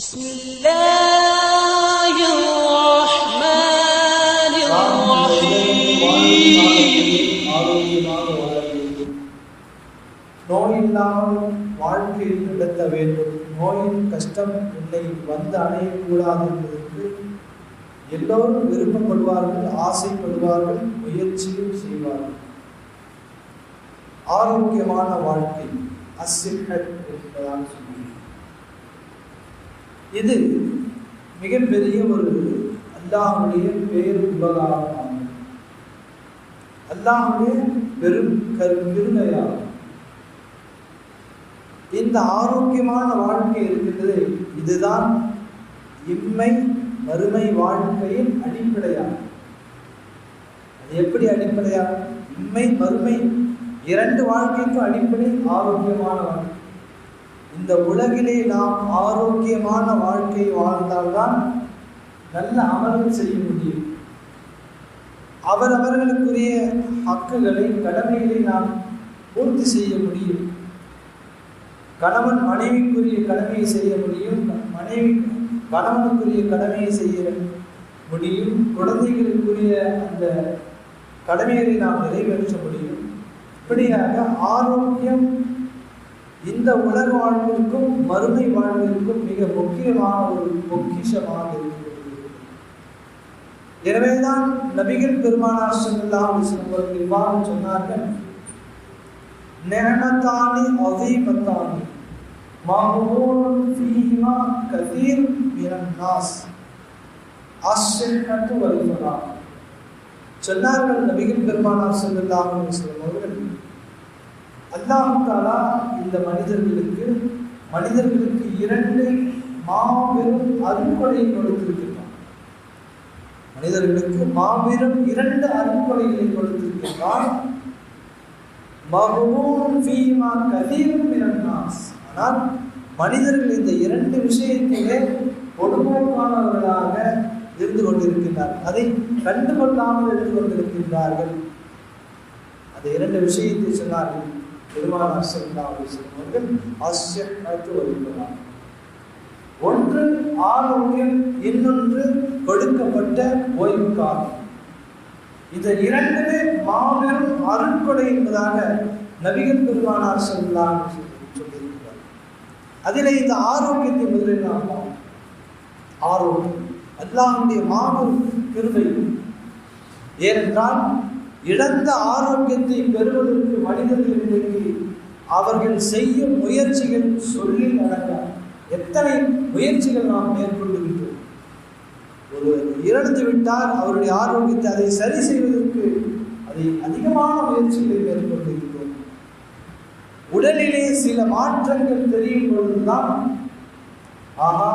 بسم الله الرحمن الرحيم ஆரோக்கியமாக வாழ வேண்டும் நோய் இல்லாமல் வாழ்க்கையில் நடத்த வேண்டும் நோயின் கஷ்டம் என்னை வந்து அடையக்கூடாது என்பதற்கு எல்லோரும் விருப்பப்படுவார்கள் ஆசைப்படுவார்கள் முயற்சியும் செய்வார்கள் ஆரோக்கியமான வாழ்க்கை அசிஹத் என்பதாக சொல்கிறேன் இது மிகப்பெரிய ஒரு அல்லாஹுடைய பேர் உபகாரமாகும். அல்லாஹுடைய பெரும் கரு இந்த ஆரோக்கியமான வாழ்க்கை இருக்கின்றது இதுதான் இம்மை மறுமை வாழ்க்கையின் அடிப்படையாகும். அது எப்படி அடிப்படையாகும்? இம்மை மறுமை இரண்டு வாழ்க்கைக்கும் அடிப்படை ஆரோக்கியமான வாழ்க்கை. இந்த உலகிலே நாம் ஆரோக்கியமான வாழ்க்கை வாழ்ந்தால்தான் நல்ல அமல்கள் செய்ய முடியும். அவரவர்களுக்குரிய ஹக்குகளை கடமைகளை நாம் பூர்த்தி செய்ய முடியும். கணவன் மனைவிக்குரிய கடமையை செய்ய முடியும். மனைவி கணவனுக்குரிய கடமையை செய்ய முடியும். குழந்தைகளுக்குரிய அந்த கடமைகளை நாம் நிறைவேற்ற முடியும். இப்படியாக ஆரோக்கியம் இந்த உலக வாழ்விற்கும் மறுமை வாழ்விற்கும் மிக முக்கியமான ஒரு பொக்கிஷமாக இருக்கிறது எனவேதான் நபிகள் பெருமானார் ஸல்லல்லாஹு அலைஹி அவர்கள் இவ்வாறு சொன்னார்கள். நிஅமத்தானி அஸீமத்தானி மஹ்ரூன் ஃபீஹிமா கதீர் மினன் நாஸ் அஸ்ஸிஹத்து சொன்னார்கள் நபிகள் பெருமானார் ஸல்லல்லாஹு அலைஹி அவர்கள் அல்லாஹாலா இந்த மனிதர்களுக்கு மனிதர்களுக்கு இரண்டு மாபெரும் அருட்கொடை கொடுத்திருக்கின்றான். மனிதர்களுக்கு மாபெரும் இரண்டு அருட்கொடைகளை கொடுத்திருக்கின்றான். ஆனால் மனிதர்கள் இந்த இரண்டு விஷயத்திலே பொதுமோக்கானவர்களாக இருந்து கொண்டிருக்கின்றார்கள். அதை கண்டுகொள்ளாமல் இருந்து கொண்டிருக்கின்றார்கள். அந்த இரண்டு விஷயத்தை சொன்னார்கள். பெருமானார் ஸல்லல்லாஹு அலைஹி வஸல்லம் அவர்கள் வருகிறார். ஒன்று ஆரோக்கியம் இன்னொன்று கொடுக்கப்பட்ட ஓய்வு காலம் இந்த இரண்டுமே மாபெரும் அருட்கொடை என்பதாக நபிகள் பெருமானார் செல்லாம் சொல்லியிருக்கிறார். அதிலே இந்த ஆரோக்கியத்தை முதலில் நாம் ஆரோக்கியம் அல்லாவுடைய மாபெரும் பெருமை ஏனென்றால் இழந்த ஆரோக்கியத்தை பெறுவதற்கு மனிதர்கள் இன்றைக்கு அவர்கள் செய்யும் முயற்சிகள் சொல்லி நடக்க எத்தனை முயற்சிகள் நாம் மேற்கொள்ளுகின்றோம் ஒரு இறந்து விட்டால் அவருடைய ஆரோக்கியத்தை அதை சரி செய்வதற்கு அதை அதிகமான முயற்சிகளை மேற்கொள்ளுகின்றோம் உடலிலே சில மாற்றங்கள் தெரியும் பொழுதுதான் ஆஹா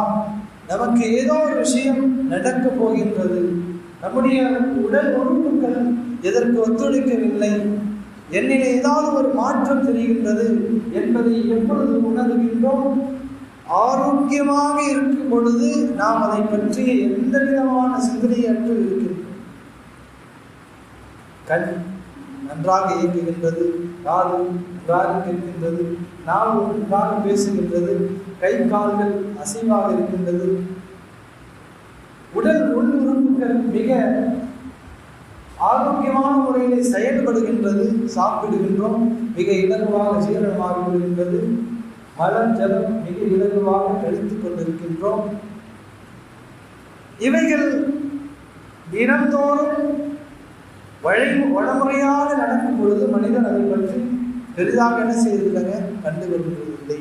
நமக்கு ஏதோ ஒரு விஷயம் நடக்கப் போகின்றது. நம்முடைய உடல் உறுப்புகள் எதற்கு ஒத்துழைக்கவில்லை? என்னிலே ஏதாவது ஒரு மாற்றம் தெரிகின்றது என்பதை எப்பொழுது உணர்கின்றோம்? ஆரோக்கியமாக இருக்கும் பொழுது நாம் அதை பற்றிய எந்த விதமான சிந்தனையற்று இருக்கின்றோம் கண் நன்றாக இயங்குகின்றது காது நன்றாக கேட்கின்றது நாவு நன்றாக பேசுகின்றது கை கால்கள் அசைவாக இருக்கின்றது. உடல் உள் உறுப்புகள் மிக ஆரோக்கியமான முறையிலே செயல்படுகின்றது சாப்பிடுகின்றோம் மிக இலகுவாக ஜீரணமாகி விடுகின்றது. மலம் ஜலம் மிக இலகுவாக கழித்துக் கொண்டிருக்கின்றோம். இவைகள் தினந்தோறும் வழி வடமுறையாக நடக்கும் பொழுது மனிதன் அதை பற்றி பெரிதாக என்ன செய்திருக்காங்க கண்டு கொள்வதில்லை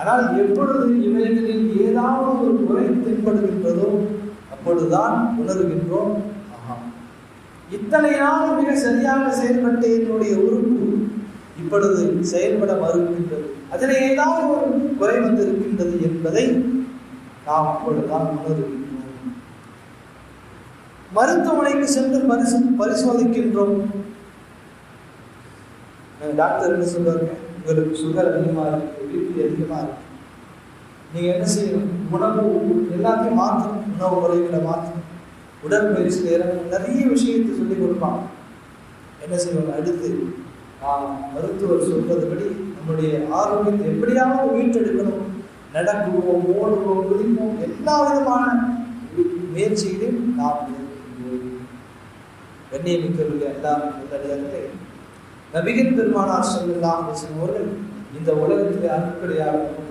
ஆனால் எப்பொழுது இவைகளில் ஏதாவது ஒரு குறை தென்படுகின்றதோ அப்பொழுதுதான் உணர்கின்றோம். இத்தனை நாள் மிக சரியாக செயல்பட்ட என்னுடைய உறுப்பு இப்பொழுது செயல்பட மறுக்கின்றது. அதில் ஏதாவது ஒரு குறை வந்திருக்கின்றது என்பதை நாம் அப்பொழுதுதான் உணர்கின்றோம் மருத்துவமனைக்கு சென்று பரிசு பரிசோதிக்கின்றோம். டாக்டர் என்ன சொல்றாங்க உங்களுக்கு சுகர் அதிகமாக இருக்கு பிபி அதிகமாக இருக்கு. நீங்கள் என்ன செய்யணும்? உணவு எல்லாத்தையும் மாற்றணும் உணவு முறைகளை மாற்றணும் உடற்பயிற்சி நேரம் நிறைய விஷயத்தை சொல்லி கொடுப்பாங்க. என்ன செய்வாங்க? அடுத்து மருத்துவர் சொல்றதுபடி நம்முடைய ஆரோக்கியத்தை எப்படியாவது மீட்டெடுக்கணும். நடக்குவோம் ஓடுவோம் குதிப்போம் எல்லா விதமான முயற்சியிலும் நாம் கண்ணியமிக்கவில்லை எல்லாமே எல்லாம் நல்லடியார்களே நபிகள் பெருமானார் சொல்லலாம் அவர்கள் இந்த உலகத்திலே அடிப்படையாகவும்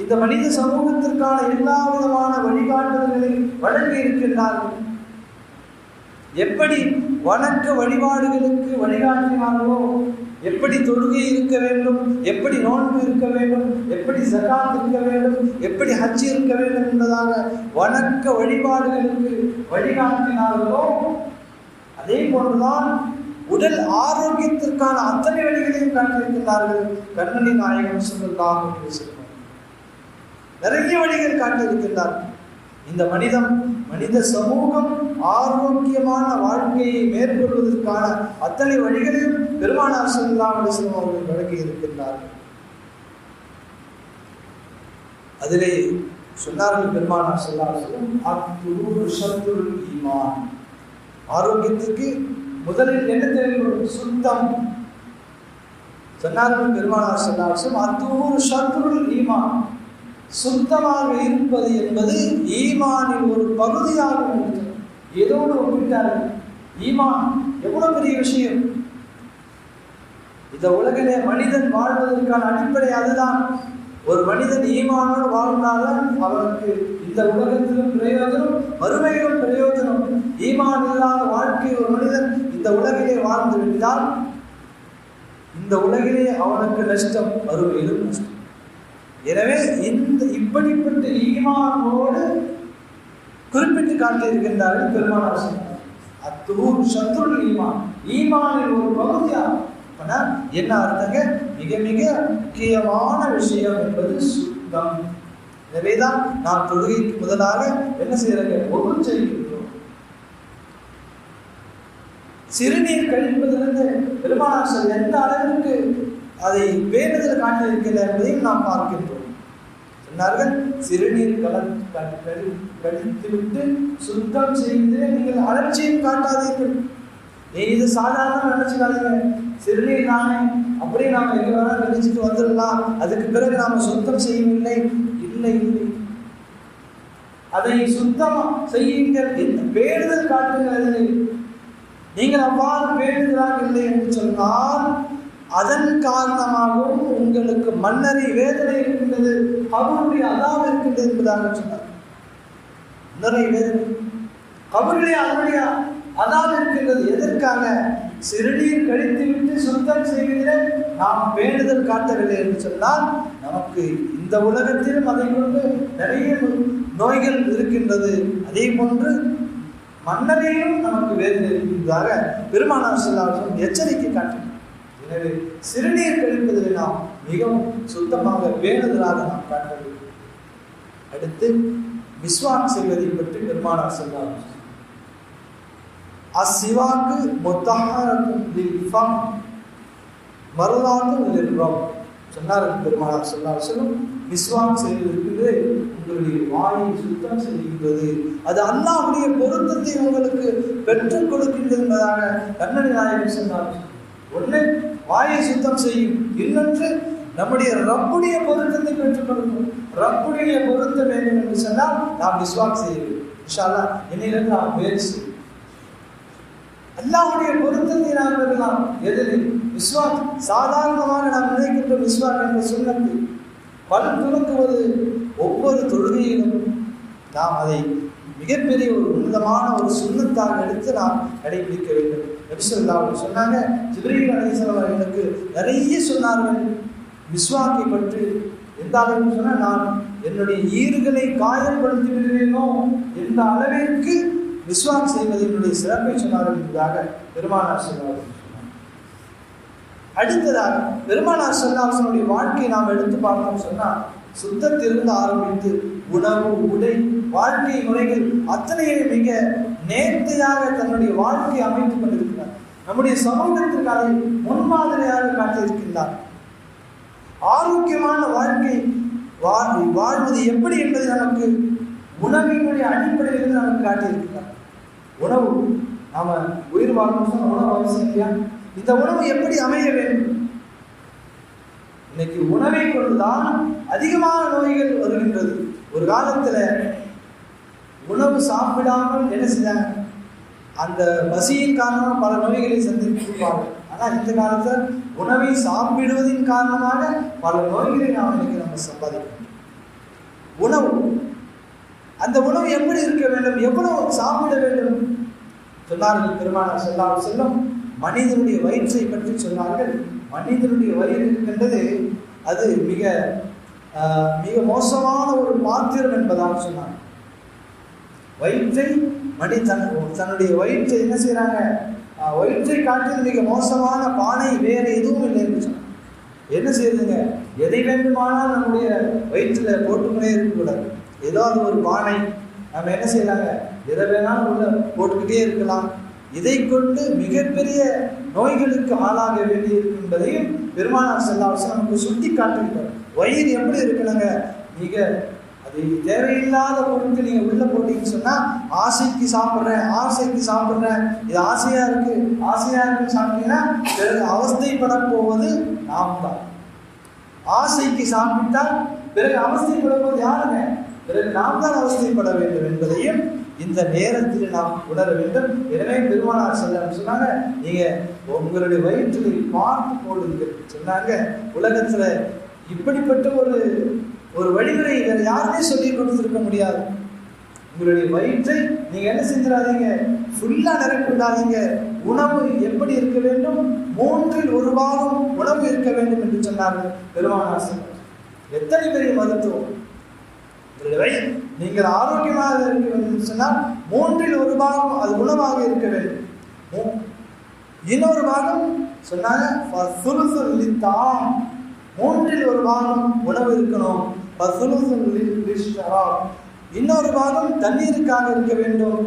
இந்த மனித சமூகத்திற்கான எல்லா விதமான வழிகாட்டுதல்களை வழங்கி இருக்கின்றார்கள் எப்படி வணக்க வழிபாடுகளுக்கு வழிகாட்டினார்களோ எப்படி தொழுகை இருக்க வேண்டும் எப்படி நோன்பு இருக்க வேண்டும் எப்படி சகாத் இருக்க வேண்டும் எப்படி ஹஜ் இருக்க வேண்டும் என்பதாக வணக்க வழிபாடுகளுக்கு வழிகாட்டினார்களோ அதே போன்றுதான் உடல் ஆரோக்கியத்திற்கான அத்தனை வழிகளையும் காட்டியிருக்கிறார்கள் கண்ணனி நாயகம் சொல்லலாம் நிறைய வழிகள் காட்டியிருக்கின்றார் இந்த மனிதம் மனித சமூகம் ஆரோக்கியமான வாழ்க்கையை மேற்கொள்வதற்கான அத்தனை வழிகளையும் பெருமானார் சொல்லலாம் அலிஸ்லாம் அவர்கள் வழங்கி இருக்கின்றார்கள் அதிலே சொன்னார்கள் பெருமானார் சொல்லார் ஈமான். ஆரோக்கியத்துக்கு முதலில் என்ன தேவைப்படும்? சுத்தம். சொன்னார்கள் பெருமானார் சொன்னார் அத்தூர் சத்துருள் ஈமான். சுத்தமாக இருப்பது என்பது ஈமானின் ஒரு பகுதியாக இருக்கிறது ஏதோடு ஒப்பிட்டார்கள். ஈமான் எவ்வளவு பெரிய விஷயம்? இந்த உலகிலே மனிதன் வாழ்வதற்கான அடிப்படை அதுதான். ஒரு மனிதன் ஈமானோடு வாழ்ந்தால்தான் அவனுக்கு இந்த உலகத்திலும் பிரயோஜனம் மறுமையிலும் பிரயோஜனம். ஈமான் இல்லாத வாழ்க்கை ஒரு மனிதன் இந்த உலகிலே வாழ்ந்து விட்டால் இந்த உலகிலே அவனுக்கு நஷ்டம் மறுமையிலும் நஷ்டம். எனவே இந்த இப்படிப்பட்ட ஈமானோடு குறிப்பிட்டு காட்டியிருக்கின்றார்கள் பெருமானார் அத்தூர் சத்துரு ஈமான். ஈமானின் ஒரு பகுதியாகும். அப்பனா என்ன அர்த்தங்க? மிக மிக முக்கியமான விஷயம் என்பது சுத்தம். எனவேதான் நாம் தொழுகைக்கு முதலாக என்ன செய்யறங்க? ஒவ்வொரு செய்கின்றோம். சிறுநீர் கழிப்பதிலிருந்து பெருமானார் எந்த அளவிற்கு அதை வேண்டுதல் காட்டியிருக்கிறார் என்பதையும் நாம் பார்க்கின்றோம். சொன்னார்கள் சிறுநீர் கலந்து கழித்துவிட்டு சுத்தம் செய்து நீங்கள் அலட்சியம் காட்டாதீர்கள். நீ இது சாதாரண நினைச்சுக்காதீங்க சிறுநீர் தானே. அப்படியே நாம் எங்க வேணா நினைச்சிட்டு வந்துடலாம். அதுக்கு பிறகு நாம் சுத்தம் செய்யவில்லை. இல்லை இல்லை. அதை சுத்தம் செய்யுங்கள். என்ன பேடுதல் காட்டுங்கள் நீங்கள் அவ்வாறு பேடுதலாக இல்லை என்று சொன்னால் அதன் காரணமாகவும் உங்களுக்கு மன்னரை வேதனை இருக்கின்றது அவருடைய அதாவது இருக்கின்றது என்பதாக சொன்னார். மன்னரை வேதனை. அவர்களே அதனுடைய அதாவது இருக்கின்றது. எதற்காக? சிறுநீர் கழித்துவிட்டு சுத்தம் செய்வதிலே நாம் வேண்டுதல் காட்டவில்லை என்று சொன்னால் நமக்கு இந்த உலகத்திலும் அதை கொண்டு நிறைய நோய்கள் இருக்கின்றது. அதே போன்று மன்னரையும் நமக்கு வேதனை இருக்கின்றதாக பெருமானார் செல்லாலும் எச்சரிக்கை காட்டினார். எனவே சிறுநீர் கழிப்பதில் நாம் மிகவும் சுத்தமாக வேண்டுதலாக நாம் காட்ட வேண்டும் அடுத்து விஸ்வான் செய்வதை பற்றி பெருமானார் சொல்வார். அசிவாக்கு மொத்தகம் மறுநாளும் நிர்வாகம் சொன்னார் பெருமானார் சொன்னார். சொல்லும் விஸ்வான் செய்திருக்கிறது உங்களுடைய வாயை சுத்தம் செய்கின்றது. அது அல்லாவுடைய பொருத்தத்தை உங்களுக்கு பெற்றுக் கொடுக்கின்றது என்பதாக கண்ணடி நாயகன் சொன்னார். ஒன்று வாயை சுத்தம் செய்யும். இன்னொன்று நம்முடைய ரப்புடைய பொருத்தத்தை பெற்றுக் கொடுக்கும் ரப்புடைய பொருத்த வேண்டும் என்று சொன்னால் நாம் விஸ்வாக் செய்ய வேண்டும் இன்ஷால்லா நாம் முயற்சி அல்லாவுடைய பொருத்தத்தை நாம் பெறலாம். எதிரில் விஸ்வாக் சாதாரணமாக நாம் நினைக்கின்ற விஸ்வாக் என்ற சுண்ணத்து. பல் துணுக்குவது ஒவ்வொரு தொழுகையிலும் நாம் அதை மிகப்பெரிய ஒரு உன்னதமான ஒரு சுண்ணத்தாக எடுத்து நாம் கடைபிடிக்க வேண்டும். நபிசல்லா சொன்னாங்க ஜிப்ரீல் அலிசல் அவர்களுக்கு நிறைய சொன்னார்கள். விஸ்வாக்கை பற்றி எந்த அளவுக்கு சொன்னால் நான் என்னுடைய ஈறுகளை காயப்படுத்தி விடுவேனோ எந்த அளவிற்கு விஸ்வாக் செய்வது என்னுடைய சிறப்பை சொன்னார்கள் என்பதாக பெருமானார் சொன்னார்கள் அடுத்ததாக பெருமானார் சொன்னார்களுடைய வாழ்க்கையை நாம் எடுத்து பார்த்தோம் சொன்னால் சுத்தத்திலிருந்து ஆரம்பித்து உணவு உடை வாழ்க்கை முறைகள் அத்தனையும் மிக நேர்த்தியாக தன்னுடைய வாழ்க்கையை அமைத்துக் கொண்டிருக்கிறார். நம்முடைய சமூகத்திற்கு அதை முன்மாதிரியாக காட்டியிருக்கின்றார். ஆரோக்கியமான வாழ்க்கை வாழ் வாழ்வது எப்படி என்பது நமக்கு உணவினுடைய அடிப்படையில் நமக்கு காட்டியிருக்கிறார். உணவு நாம உயிர் வாழணும் உணவு அவசியம் இல்லையா? இந்த உணவு எப்படி அமைய வேண்டும்? இன்னைக்கு உணவை கொண்டுதான் அதிகமான நோய்கள் வருகின்றது. ஒரு காலத்துல உணவு சாப்பிடாமல் என்ன செய்தாங்க? அந்த பசியின் காரணமாக பல நோய்களை சந்தித்திருப்பார்கள். ஆனால் இந்த காலத்தில் உணவை சாப்பிடுவதின் காரணமாக பல நோய்களை நாம் இன்னைக்கு நம்ம சம்பாதிக்கணும் உணவு. அந்த உணவு எப்படி இருக்க வேண்டும்? எவ்வளவு சாப்பிட வேண்டும்? சொன்னார்கள் பெருமானார் சொல்லாமல் செல்லும். மனிதனுடைய வயிற்றை பற்றி சொன்னார்கள். மனிதனுடைய வயிறு இருக்கின்றது. அது மிக மிக மோசமான ஒரு பாத்திரம் என்பதாக சொன்னார்கள். வயிற்றை மணி தன் தன்னுடைய வயிற்றை என்ன செய்கிறாங்க வயிற்றை காட்டில் மிக மோசமான பானை வேற எதுவும் இல்லை என்று சொன்னாங்க என்ன செய்யுதுங்க எதை வேண்டுமானால் நம்முடைய வயிற்றில் போட்டுக்கொண்டே இருக்கக்கூடாது ஏதாவது ஒரு பானை. நம்ம என்ன செய்யலாங்க எதை வேணாலும் உள்ள போட்டுக்கிட்டே இருக்கலாம். இதை கொண்டு மிகப்பெரிய நோய்களுக்கு ஆளாக வேண்டி என்பதையும் பெருமானார் செல்லாவசம் நமக்கு சுட்டி காட்டுகிறார் வயிறு எப்படி இருக்கணுங்க? மிக அது தேவையில்லாத பொருட்கள் நீங்கள் உள்ள போட்டீங்கன்னு சொன்னால் ஆசைக்கு சாப்பிட்றேன் ஆசைக்கு சாப்பிட்றேன். இது ஆசையாக இருக்குது ஆசையாக இருக்குன்னு சாப்பிட்டீங்கன்னா பிறகு அவஸ்தைப்பட போவது நாம் தான் ஆசைக்கு சாப்பிட்டால் பிறகு அவஸ்தைப்படுவது யாருங்க? பிறகு நாம் தான் அவஸ்தைப்பட வேண்டும் என்பதையும் இந்த நேரத்தில் நாம் உணர வேண்டும். எனவே பெருமானார் செல்லம் சொன்னாங்க நீங்க உங்களுடைய வயிற்றில் பார்த்து போடுங்கள். சொன்னாங்க உலகத்துல இப்படிப்பட்ட ஒரு ஒரு வழிமுறை வேறு யாருமே சொல்லி கொடுத்துருக்க முடியாது. உங்களுடைய வயிற்றை நீங்க என்ன செஞ்சிடாதீங்க? ஃபுல்லா நிரப்பிடாதீங்க. உணவு எப்படி இருக்க வேண்டும்? மூன்றில் ஒரு பாகம் உணவு இருக்க வேண்டும் என்று சொன்னார்கள் பெருமானார் எத்தனை பெரிய மருத்துவம்? நீங்கள் ஆரோக்கியமாக இருக்க வேண்டும் என்று சொன்னால் மூன்றில் ஒரு பாகம் அது உணவாக இருக்க வேண்டும். இன்னொரு பாகம் சொன்னாங்க மூன்றில் ஒரு பாகம் உணவு இருக்கணும். இன்னொரு பாகம் தண்ணீருக்காக இருக்க வேண்டும்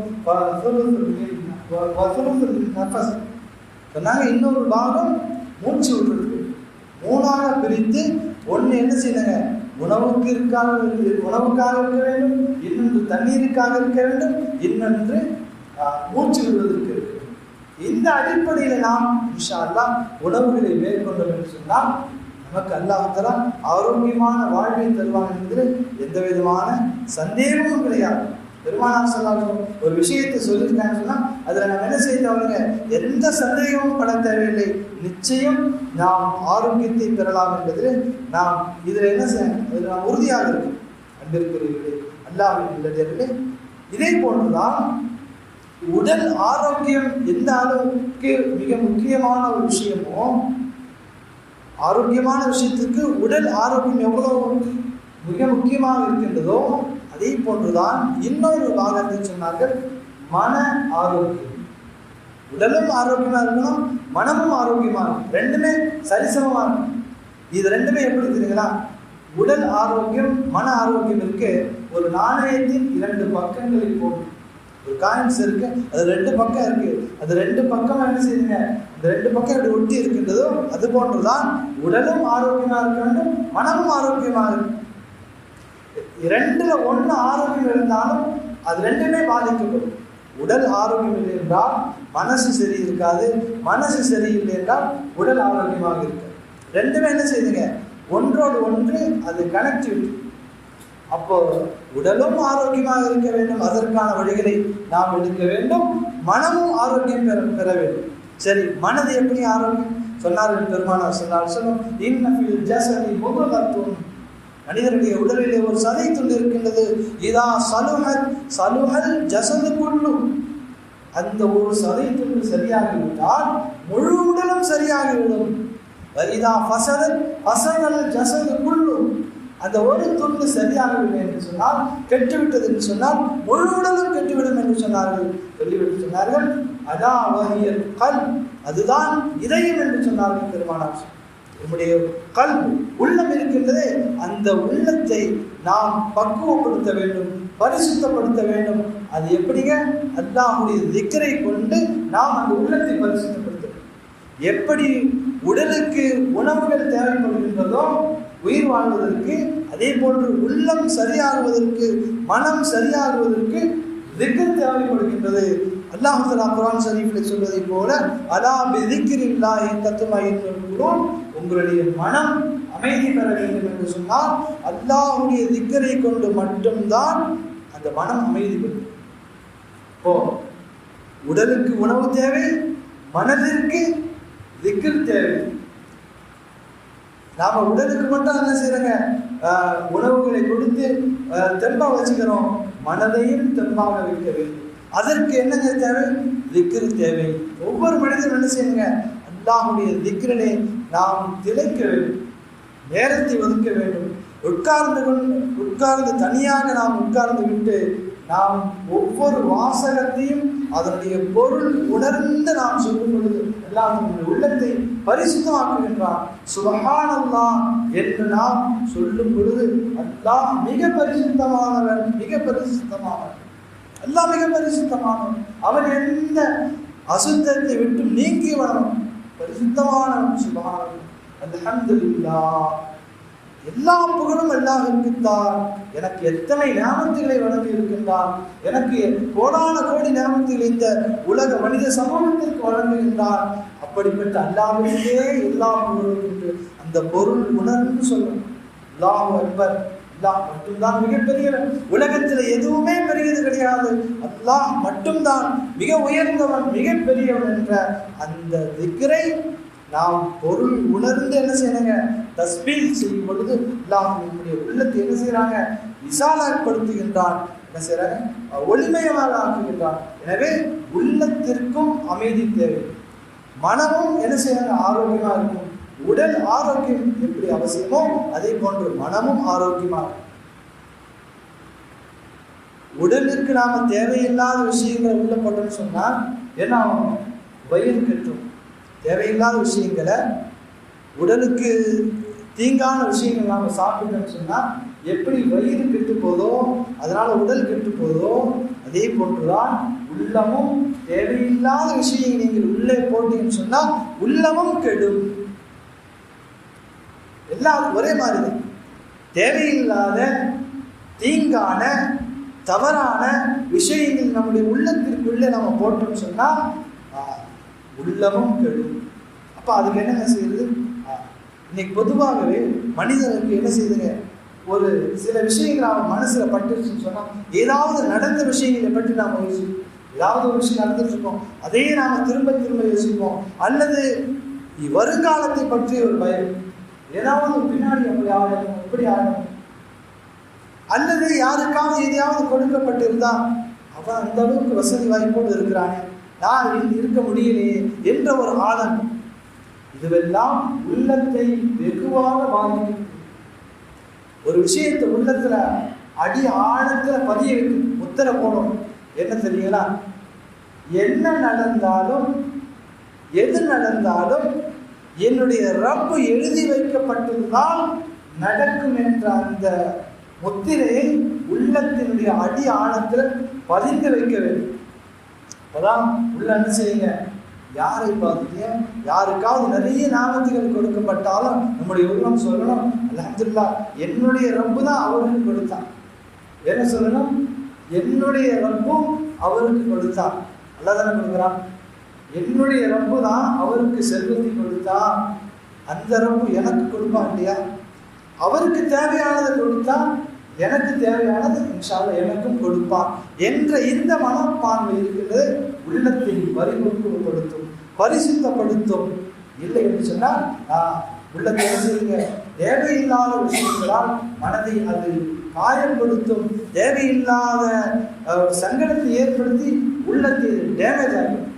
சொன்னாங்க இன்னொரு பாகம் மூச்சு விடுறது மூணாக பிரித்து ஒன்று என்ன செய்யுங்க உணவுக்கு இருக்காக உணவுக்காக இருக்க வேண்டும் இன்னொன்று தண்ணீருக்காக இருக்க வேண்டும் இன்னொன்று மூச்சு விடுவதற்கு இந்த அடிப்படையில் நாம் இன்ஷா உணவுகளை மேற்கொண்டோம் என்று சொன்னால் நமக்கு அல்லாஹ் ஆரோக்கியமான வாழ்வை தருவான் என்பது எந்த விதமான சந்தேகமும் கிடையாது. பெருமானார் சொன்னாலும் ஒரு விஷயத்தை சொல்லியிருக்காங்க சொன்னா அதுல நம்ம என்ன செய்தவங்க எந்த சந்தேகமும் பட தேவையில்லை. நிச்சயம் நாம் ஆரோக்கியத்தை பெறலாம் என்பதில் நாம் இதுல என்ன செய்யணும்? அதில் நாம் உறுதியாக இருக்கும் அன்பிற்குரியவர்களே அல்லாவின் இல்லதே இதே போன்றுதான் உடல் ஆரோக்கியம் எந்த அளவுக்கு மிக முக்கியமான ஒரு விஷயமோ ஆரோக்கியமான விஷயத்திற்கு உடல் ஆரோக்கியம் எவ்வளவு மிக முக்கியமாக இருக்கின்றதோ அதே போன்றுதான் இன்னொரு பாகத்தை சொன்னார்கள் மன ஆரோக்கியம். உடலும் ஆரோக்கியமாக இருக்கணும் மனமும் ஆரோக்கியமாக இருக்கும் ரெண்டுமே சரிசமமாக இருக்கும் இது ரெண்டுமே எப்படி தெரியுங்களா? உடல் ஆரோக்கியம் மன ஆரோக்கியம் இருக்கு ஒரு நாணயத்தின் இரண்டு பக்கங்களில் போகும் ஒரு காயின்ஸ் இருக்கு அது ரெண்டு பக்கம் இருக்கு. அது ரெண்டு பக்கம் என்ன செய்யுங்க? இந்த ரெண்டு பக்கம் எப்படி ஒட்டி இருக்கின்றதோ அது போன்றுதான் உடலும் ஆரோக்கியமா இருக்க வேண்டும் மனமும் ஆரோக்கியமா இருக்கு. இரண்டுல ஒன்று ஆரோக்கியம் இருந்தாலும் அது ரெண்டுமே பாதிக்கப்படும். உடல் ஆரோக்கியம் இல்லை என்றால் மனசு சரி இருக்காது. மனசு சரியில்லை என்றால் உடல் ஆரோக்கியமாக இருக்காது. ரெண்டுமே என்ன செய்யுங்க ஒன்றோடு ஒன்று அது கனெக்டிவிட்டி அப்போ உடலும் ஆரோக்கியமாக இருக்க வேண்டும். அதற்கான வழிகளை நாம் எடுக்க வேண்டும். மனமும் ஆரோக்கியம் பெற பெற வேண்டும். சரி மனது எப்படி ஆரோக்கியம்? சொன்னார்கள் பெருமானார் சொன்னார் சொல்லும் இன்னபில் ஜசதி முகத்துவம் மனிதனுடைய உடலிலே ஒரு சதை துண்டு இருக்கின்றது. இதா சலுஹல் சலுஹல் ஜசது குள்ளும் அந்த ஒரு சதை துண்டு சரியாகிவிட்டால் முழு உடலும் சரியாகிவிடும். இதா ஃபசதல் ஃபசதல் ஜசது குள்ளும் அந்த ஒரு துண்டு சரியாகவில்லை என்று சொன்னால் கெட்டுவிட்டது என்று சொன்னால் முழு உடலும் கெட்டுவிடும் என்று சொன்னார்கள். சொல்லிவிட்டு சொன்னார்கள் அதான் வகியல் கல் அதுதான் இதயம் என்று சொன்னார்கள் பெருமானார். நம்முடைய கல் உள்ளம் இருக்கின்றதே அந்த உள்ளத்தை நாம் பக்குவப்படுத்த வேண்டும் பரிசுத்தப்படுத்த வேண்டும். அது எப்படிங்க? அல்லாஹுடைய திக்கரை கொண்டு நாம் அந்த உள்ளத்தை பரிசுத்தப்படுத்த வேண்டும். எப்படி உடலுக்கு உணவுகள் தேவைப்படுகின்றதோ உயிர் வாழ்வதற்கு அதே போன்று உள்ளம் சரியாகுவதற்கு மனம் சரியாகுவதற்கு திக்கர் தேவைப்படுகின்றது. அல்லாஹு தலா குரான் ஷரீஃபில் சொல்வதை போல அலா பிதிக்கிரில்லாஹி தத்துமாயின் உங்களுடைய மனம் அமைதி பெற வேண்டும் என்று சொன்னால் அல்லாஹுடைய திக்கரை கொண்டு மட்டும்தான் அந்த மனம் அமைதி பெறும். இப்போ உடலுக்கு உணவு தேவை மனதிற்கு திக்கர் தேவை. நாம் உடலுக்கு மட்டும் என்ன செய்யறோங்க? உணவுகளை கொடுத்து ஆஹ் தெம்பா வச்சுக்கிறோம். மனதையும் தெம்பாக வைக்க வேண்டும். அதற்கு என்னங்க தேவை? திக்ரு தேவை. ஒவ்வொரு மனிதனும் என்ன செய்யுங்க அல்லாஹுடைய திக்ரனை நாம் திளைக்க வேண்டும். நேரத்தை ஒதுக்க வேண்டும். உட்கார்ந்து கொண்டு உட்கார்ந்து தனியாக நாம் உட்கார்ந்து விட்டு நாம் ஒவ்வொரு வாசகத்தையும் அதனுடைய பொருள் உணர்ந்து நாம் சொல்லும் பொழுது எல்லாம் நம்முடைய உள்ளத்தை பரிசுத்தமாக்குகின்றான் சுபகானல்லா என்று நாம் சொல்லும் பொழுது அல்லாஹ் மிக பரிசுத்தமானவன் மிக பரிசுத்தமானவன் எல்லாம் மிக பரிசுத்தமானவன் அவன் எந்த அசுத்தத்தை விட்டு நீங்கியவன் பரிசுத்தமானவன் சுபஹானவன் அல்ஹம்துலில்லாஹ். எல்லா புகழும் அல்லாஹ்விற்குத்தான் எனக்கு எத்தனை ஞாபகங்களை வழங்கி இருக்கின்றான் எனக்கு கோடான கோடி ஞாபகத்தில் இந்த உலக மனித சமூகத்திற்கு வழங்குகின்றார் அப்படிப்பட்ட அல்லாஹ்விற்கே எல்லா புகழும் என்று அந்த பொருள் உணர்ந்து சொல்லணும் அல்லாஹ் அன்பர் அல்லாஹ் மட்டும்தான் மிகப்பெரியவன். உலகத்தில் எதுவுமே பெரியது கிடையாது. அல்லாஹ் மட்டும்தான் மிக உயர்ந்தவன் மிகப்பெரியவன் என்ற அந்த திக்ரை நாம் பொருள் உணர்ந்து என்ன செய்யணுங்க? தஸ்பீல் செய்யும் பொழுது அல்லாஹ் நம்முடைய உள்ளத்தை என்ன செய்யறாங்க? விசாலப்படுத்துகின்றான். என்ன செய்யறாங்க? ஒளிமயமாக ஆக்குகின்றான் எனவே உள்ளத்திற்கும் அமைதி தேவை. மனமும் என்ன செய்யறாங்க? ஆரோக்கியமா இருக்கும். உடல் ஆரோக்கியம் எப்படி அவசியமோ அதே போன்று மனமும் ஆரோக்கியமாக இருக்கும். உடலுக்கு நாம தேவையில்லாத விஷயங்களை உள்ள போட்டோம்னு சொன்னா என்ன ஆகும்? வயிறு கெட்டும். தேவையில்லாத விஷயங்களை உடலுக்கு தீங்கான விஷயங்கள் நாம் சாப்பிட்டோம்னு சொன்னால் எப்படி வயிறு கெட்டு போதோ அதனால் உடல் கெட்டு போதோ அதே போன்றுதான் உள்ளமும் தேவையில்லாத விஷயங்கள் நீங்கள் உள்ளே போட்டீங்கன்னு சொன்னால் உள்ளமும் கெடும். எல்லாம் ஒரே மாதிரி. தான் தேவையில்லாத தீங்கான தவறான விஷயங்கள் நம்முடைய உள்ளத்திற்குள்ளே நம்ம போட்டோம்னு சொன்னால் உள்ளமும் கெடும். அப்போ அதுக்கு என்ன செய்யுது இன்னைக்கு பொதுவாகவே மனிதனுக்கு என்ன செய்யுதுங்க ஒரு சில விஷயங்கள் அவன் மனசுல பட்டுருச்சுன்னு சொன்னா ஏதாவது நடந்த விஷயங்களை பற்றி நாம யோசிப்போம் ஏதாவது ஒரு விஷயம் நடந்துட்டு இருக்கோம் அதையே நாம திரும்ப திரும்ப யோசிப்போம். அல்லது வருங்காலத்தை பற்றி ஒரு பயம். ஏதாவது பின்னாடி அப்படி ஆகணும் எப்படி ஆகணும். அல்லது யாருக்காவது எதையாவது கொடுக்கப்பட்டிருந்தா அவன் அந்த அளவுக்கு வசதி வாய்ப்போடு இருக்கிறானே. நான் இனி இருக்க முடியலையே என்ற ஒரு ஆழம் இதுவெல்லாம் உள்ளத்தை வெகுவாக பாதிக்கும். ஒரு விஷயத்தை உள்ளத்துல அடி ஆழத்துல பதிய வைக்கும் உத்தர போடும். என்ன தெரியுங்களா? என்ன நடந்தாலும் எது நடந்தாலும் என்னுடைய ரப்பு எழுதி வைக்கப்பட்டதுதான் நடக்கும் என்ற அந்த முத்திரையை உள்ளத்தினுடைய அடி ஆழத்தில் பதிந்து வைக்க வேண்டும். அப்பதான் உள்ள என்ன செய்யுங்க? யாரை பார்த்தீங்க யாருக்காவது நிறைய நாமத்துகள் கொடுக்கப்பட்டாலும் நம்முடைய உள்ளம் சொல்லணும். அலமதுல்லா என்னுடைய ரப்பு தான் அவருக்கு கொடுத்தான். என்ன சொல்லணும்? என்னுடைய ரப்பும் அவருக்கு கொடுத்தான். அல்ல தானே கொடுக்குறான்? என்னுடைய ரப்பு தான் அவருக்கு செல்வத்தை கொடுத்தா அந்த ரப்பு எனக்கு கொடுப்பான் இல்லையா? அவருக்கு தேவையானதை கொடுத்தா எனக்கு தேவையானது இன்ஷால்ல எனக்கும் கொடுப்பான் என்ற இந்த மனப்பான்மை இருக்கிறது உள்ளத்தின் வரிமுறைப்படுத்தும் பரிசுத்தப்படுத்தும். இல்லை என்று சொன்னால் உள்ளத்தை செய்யுங்க? தேவையில்லாத விஷயங்களால் மனதை அது காயப்படுத்தும். தேவையில்லாத சங்கடத்தை ஏற்படுத்தி உள்ளத்தில் டேமேஜ் ஆகும்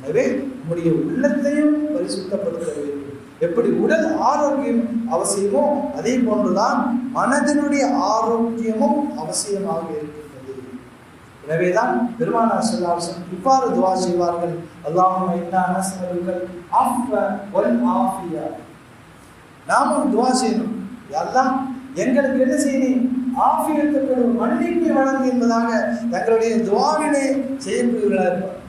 எனவே நம்முடைய உள்ளத்தையும் பரிசுத்தப்படுத்த வேண்டும். எப்படி உடல் ஆரோக்கியம் அவசியமோ அதே போன்றுதான் மனதினுடைய ஆரோக்கியமும் அவசியமாக இருக்கின்றது. எனவேதான் பெருமானார் செல்லாசன் இவ்வாறு துவா செய்வார்கள். அல்லாஹும் நாமும் துவா செய்யணும். எல்லாம் எங்களுக்கு என்ன செய்யணும் ஆஃபியத்துக்கு மன்னிப்பை வழங்கு என்பதாக தங்களுடைய துவாவினை செய்யக்கூடியவர்களாக இருப்பார்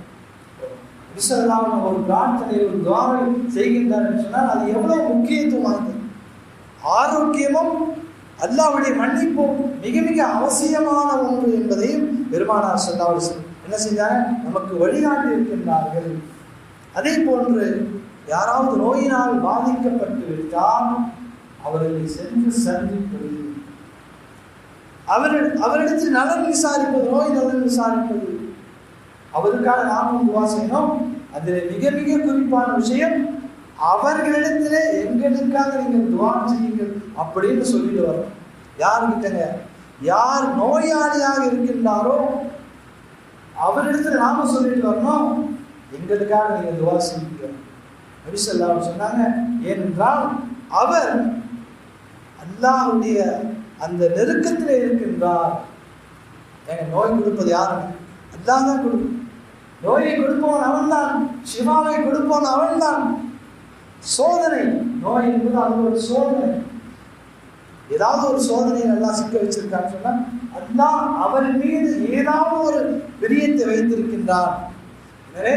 விசலாம் ஒரு பிரார்த்தனை ஒரு துவாரை செய்கின்றார் என்று சொன்னால் அது எவ்வளோ முக்கியத்துவம் வாய்ந்தது. ஆரோக்கியமும் அல்லாவுடைய மன்னிப்பும் மிக மிக அவசியமான ஒன்று என்பதையும் பெருமானார் சொல்லாவது என்ன செய்தார்? நமக்கு வழிகாட்டி இருக்கின்றார்கள் அதே போன்று யாராவது நோயினால் பாதிக்கப்பட்டு விட்டால் அவர்களை சென்று சந்திப்பது. அவர் அவரிடத்தில் நலன் விசாரிப்பது நோய் நலன் விசாரிப்பது. அவருக்காக நாமும் துவா செய்யணும். அதில் மிக மிக குறிப்பான விஷயம் அவர்களிடத்துல எங்களுக்காக நீங்கள் துவா செய்யுங்கள் அப்படின்னு சொல்லிட்டு வரோம் யாருக்கிட்டங்க யார் நோயாளியாக இருக்கின்றாரோ அவரிடத்துல நாம சொல்லிட்டு வரணும் எங்களுக்காக நீங்கள் துவா செய்யுங்க. நபிசல்லாம் சொன்னாங்க ஏனென்றால் அவர் அல்லாவுடைய அந்த நெருக்கத்தில் இருக்கின்றார். எங்க நோய் கொடுப்பது யாருங்க அல்லாஹ் தான் கொடுக்கும். நோயை கொடுப்பவன் அவன்தான். சிவாவை கொடுப்பவன் அவன்தான். சோதனை. நோய் என்பது அது ஒரு சோதனை. ஏதாவது ஒரு சோதனை நல்லா சிக்க வச்சிருக்கான்னு சொன்னால் அதுதான் அவர் மீது ஏதாவது ஒரு பிரியத்தை வைத்திருக்கின்றார். எனவே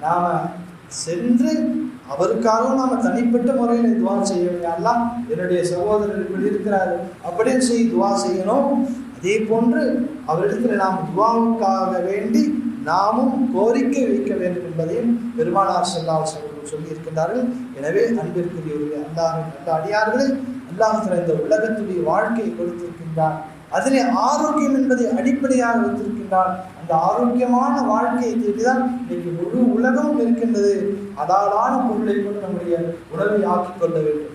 நாம சென்று அவருக்காகவும் நாம தனிப்பட்ட முறையில் துவா செய்ய வேண்டும் என்னுடைய சகோதரர் இப்படி இருக்கிறார். அப்படின்னு சொல்லி துவா செய்யணும். அதே போன்று அவரிடத்தில் நாம் துவாவுக்காக வேண்டி நாமும் கோரிக்கை வைக்க வேண்டும் என்பதையும் பெருமானார் செல்லால் சொல்லி இருக்கின்றார்கள் எனவே அன்பிற்குரியவர்களே அல்லாஹின் நல்ல அடியார்களே அல்லாஹ் இந்த உலகத்துடைய வாழ்க்கையை கொடுத்திருக்கின்றான். அதிலே ஆரோக்கியம் என்பதை அடிப்படையாக வைத்திருக்கின்றான். அந்த ஆரோக்கியமான வாழ்க்கையை தேடிதான் இன்னைக்கு முழு உலகம் இருக்கின்றது. அதாலான பொருளை கொண்டு நம்முடைய உணவை ஆக்கிக் கொள்ள வேண்டும்.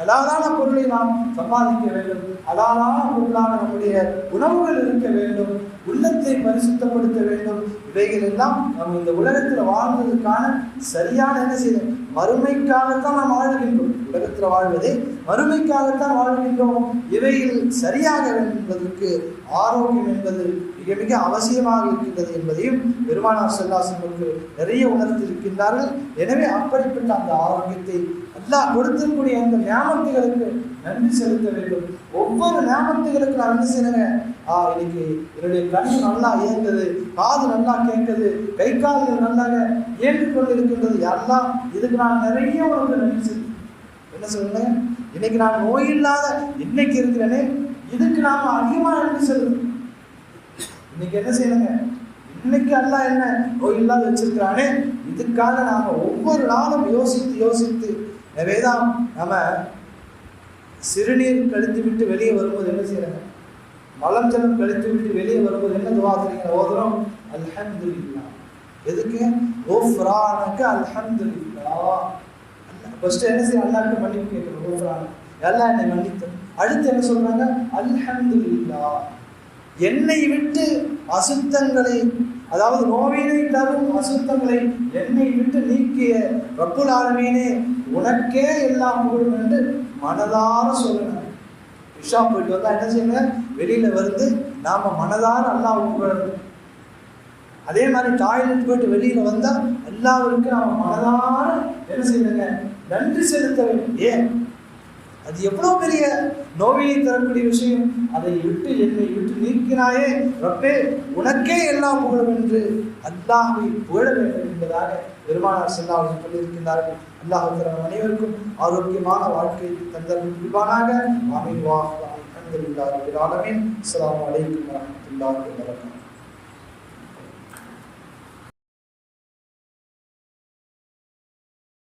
அலாதான பொருளை நாம் சம்பாதிக்க வேண்டும். அலாதான பொருளான நம்முடைய உணவுகள் இருக்க வேண்டும். உள்ளத்தை பரிசுத்தப்படுத்த வேண்டும். இவைகள் எல்லாம் நம்ம இந்த உலகத்தில் வாழ்வதற்கான சரியான என்ன செய்யணும்? மறுமைக்காகத்தான் நாம் வாழ்கின்றோம். உலகத்தில் வாழ்வதே மறுமைக்காகத்தான் வாழ்கின்றோம். இவைகள் சரியாக வேண்டும் என்பதற்கு ஆரோக்கியம் என்பது மிக மிக அவசியமாக இருக்கின்றது என்பதையும் பெருமானார் செல்லாசனுக்கு நிறைய உணர்த்திருக்கின்றார்கள். எனவே அப்படிப்பட்ட அந்த ஆரோக்கியத்தை அல்லாஹ் கொடுத்திருக்கூடிய அந்த ஞாபகத்துகளுக்கு நன்றி செலுத்த வேண்டும். ஒவ்வொரு ஞாபகத்துகளுக்கு நான் என்ன செய்யறேன் ஆ இன்னைக்கு என்னுடைய கண் நல்லா இயங்குது காது நல்லா கேட்குது கை கால்கள் நல்லாக இயங்கிக் கொண்டு இருக்கின்றது எல்லாம் இதுக்கு நான் நிறைய உனக்கு நன்றி செலுத்தேன் என்ன சொல்லுங்க? இன்னைக்கு நான் நோய் இல்லாத இன்னைக்கு இருக்கிறேனே இதுக்கு நாம் அதிகமாக நன்றி செலுத்தணும் இன்னைக்கு என்ன செய்யணுங்க? இன்னைக்கு அல்லா என்ன நோய் இல்லாத வச்சிருக்கிறானே? இதுக்காக நாம ஒவ்வொரு நாளும் யோசித்து யோசித்து எனவேதான் நம்ம சிறுநீர் கழித்து விட்டு வெளியே வரும்போது என்ன செய்யறாங்க மலம் ஜலம் கழித்து விட்டு வெளியே வரும்போது என்ன துவா செய்றீங்க ஓதுறோம் அல்ஹம்துலில்லா. எதுக்கு? ஓஃப்ரானக்கு அல்ஹம்துலில்லா. ஃபர்ஸ்ட் என்ன செய்ய அல்லாட்டு மன்னிப்பு கேட்கணும் ஓஃப்ரான் எல்லாம் என்னை மன்னித்து அடுத்து என்ன சொல்றாங்க? அல்ஹம்துலில்லா. என்னை விட்டு அசுத்தங்களை அதாவது நோவினை தரும் அசுத்தங்களை என்னை விட்டு நீக்கிய ரப்புல் ஆலமீனே உனக்கே எல்லாம் புகழும் என்று மனதார சொல்லணும் விஷா போயிட்டு வந்தா என்ன செய்யுங்க வெளியில வந்து நாம மனதார அல்லாஹ் புகழணும். அதே மாதிரி டாய்லெட் போயிட்டு வெளியில வந்தா எல்லாருக்கும் நாம மனதார என்ன செய்யணுங்க? நன்றி செலுத்த வேண்டும். ஏன்? அது எவ்வளோ பெரிய நோவினை தரக்கூடிய விஷயம்? அதை விட்டு என்னை விட்டு நீக்கினாயே ரப்பே உனக்கே எல்லாம் புகழும் என்று அல்லாஹை புகழ வேண்டும் என்பதாக பெருமானார் செல்லா அவர்கள் சொல்லியிருக்கின்றார்கள். அல்லாஹ் நம் அனைவருக்கும் ஆரோக்கியமான வாழ்க்கை தந்தர்கள் புரிவானாக. அமைவாக வா அல்ஹம்துலில்லாஹி ரப்பில் ஆலமீன். அஸ்ஸலாமு அலைக்கும்